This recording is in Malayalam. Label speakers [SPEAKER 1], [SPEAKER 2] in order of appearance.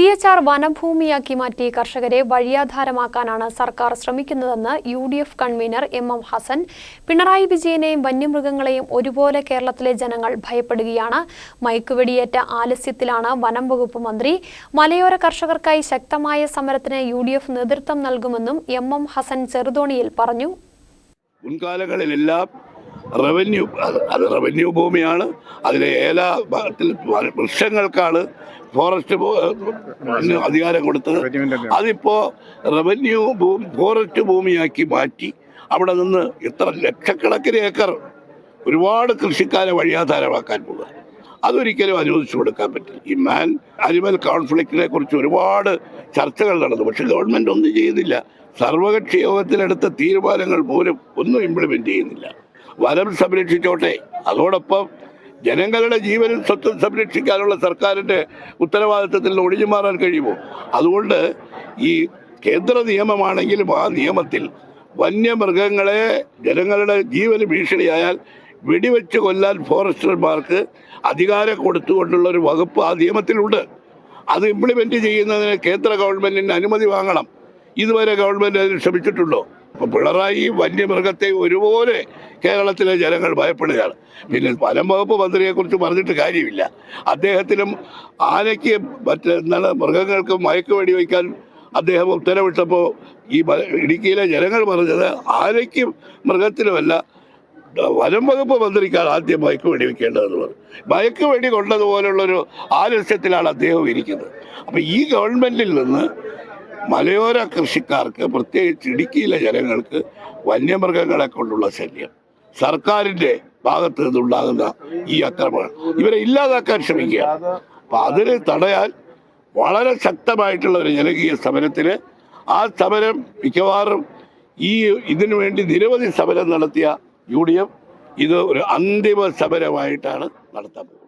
[SPEAKER 1] സി എച്ച് ആർ വനഭൂമിയാക്കി മാറ്റി കർഷകരെ വഴിയാധാരമാക്കാനാണ് സർക്കാർ ശ്രമിക്കുന്നതെന്ന് U D F convener M M Hassan. Pinarayi വിജയനെയും വന്യമൃഗങ്ങളെയും ഒരുപോലെ കേരളത്തിലെ ജനങ്ങൾ ഭയപ്പെടുകയാണ്. മയക്കുവെടിയേറ്റ ആലസ്യത്തിലാണ് വനം വകുപ്പ് മന്ത്രി. മലയോര കർഷകർക്കായി ശക്തമായ സമരത്തിന് യു ഡി എഫ് നേതൃത്വം നൽകുമെന്നും എം എം ഹസൻ ചെറുതോണിയിൽ പറഞ്ഞു.
[SPEAKER 2] മുൻകാലങ്ങളിലെല്ലാം റവന്യൂ അത് റവന്യൂ ഭൂമിയാണ്. അതിലെ ഏല വൃക്ഷങ്ങൾക്കാണ് ഫോറസ്റ്റ് അധികാരം കൊടുത്തത്. അതിപ്പോ റവന്യൂ ഭൂമി ഫോറസ്റ്റ് ഭൂമിയാക്കി മാറ്റി അവിടെ നിന്ന് ഇത്ര ലക്ഷക്കണക്കിന് ഏക്കർ ഒരുപാട് കൃഷിക്കാരെ വഴിയാധാരമാക്കാൻ പോകുക അതൊരിക്കലും അനുവദിച്ചു കൊടുക്കാൻ പറ്റില്ല. ഈ മാൻ അനിമൽ കോൺഫ്ലിക്റ്റിനെ കുറിച്ച് ഒരുപാട് ചർച്ചകൾ നടന്നു. പക്ഷെ ഗവൺമെന്റ് ഒന്നും ചെയ്യുന്നില്ല. സർവകക്ഷി യോഗത്തിലെടുത്ത തീരുമാനങ്ങൾ പോലും ഒന്നും ഇംപ്ലിമെന്റ് ചെയ്യുന്നില്ല. വനം സംരക്ഷിച്ചോട്ടെ. അതോടൊപ്പം ജനങ്ങളുടെ ജീവനും സ്വത്തും സംരക്ഷിക്കാനുള്ള സർക്കാരിന്റെ ഉത്തരവാദിത്തത്തിൽ ഒഴിഞ്ഞു മാറാൻ കഴിയുമോ? അതുകൊണ്ട് ഈ കേന്ദ്ര നിയമമാണെങ്കിലും ആ നിയമത്തിൽ വന്യമൃഗങ്ങളെ ജനങ്ങളുടെ ജീവന് ഭീഷണിയായാൽ വെടിവെച്ച് കൊല്ലാൻ ഫോറസ്റ്റർമാർക്ക് അധികാരം കൊടുത്തുകൊണ്ടുള്ള ഒരു വകുപ്പ് ആ നിയമത്തിലുണ്ട്. അത് ഇംപ്ലിമെന്റ് ചെയ്യുന്നതിന് കേന്ദ്ര ഗവൺമെന്റിന് അനുമതി വാങ്ങണം. ഇതുവരെ ഗവൺമെന്റ് അതിന് ശ്രമിച്ചിട്ടുണ്ടോ? അപ്പൊ പിണറായി വന്യമൃഗത്തെ ഒരുപോലെ കേരളത്തിലെ ജനങ്ങൾ ഭയപ്പെടുകയാണ്. പിന്നെ വനം വകുപ്പ് മന്ത്രിയെക്കുറിച്ച് പറഞ്ഞിട്ട് കാര്യമില്ല. അദ്ദേഹത്തിനും ആനയ്ക്ക് മറ്റ് എന്താണ് മൃഗങ്ങൾക്ക് മയക്കുവെടി വയ്ക്കാൻ അദ്ദേഹം ഉത്തരവിട്ടപ്പോൾ ഈ ഇടുക്കിയിലെ ജനങ്ങൾ പറഞ്ഞത് ആനയ്ക്കും മൃഗത്തിനുമല്ല വനം വകുപ്പ് മന്ത്രിക്കാണ് ആദ്യം മയക്ക് വെടി വെക്കേണ്ടതെന്ന് പറഞ്ഞു. മയക്ക് വെടി കൊണ്ടതുപോലുള്ളൊരു ആലസ്യത്തിലാണ് അദ്ദേഹം ഇരിക്കുന്നത്. അപ്പം ഈ ഗവൺമെന്റിൽ നിന്ന് മലയോര കൃഷിക്കാർക്ക് പ്രത്യേകിച്ച് ഇടുക്കിയിലെ ജനങ്ങൾക്ക് വന്യമൃഗങ്ങളെ കൊണ്ടുള്ള ശല്യം. സർക്കാരിന്റെ ഭാഗത്ത് നിന്നുണ്ടാകുന്ന ഈ അക്രമങ്ങൾ ഇവരെ ഇല്ലാതാക്കാൻ ശ്രമിക്കുക. അപ്പം അതിന് തടയാൻ വളരെ ശക്തമായിട്ടുള്ള ഒരു ജനകീയ സമരത്തിന് ആ സമരം മിക്കവാറും ഈ ഇതിനു വേണ്ടി നിരവധി സമരം നടത്തിയ യു ഡി എഫ് ഇത് ഒരു അന്തിമ സമരമായിട്ടാണ് നടത്താൻ പോകുന്നത്.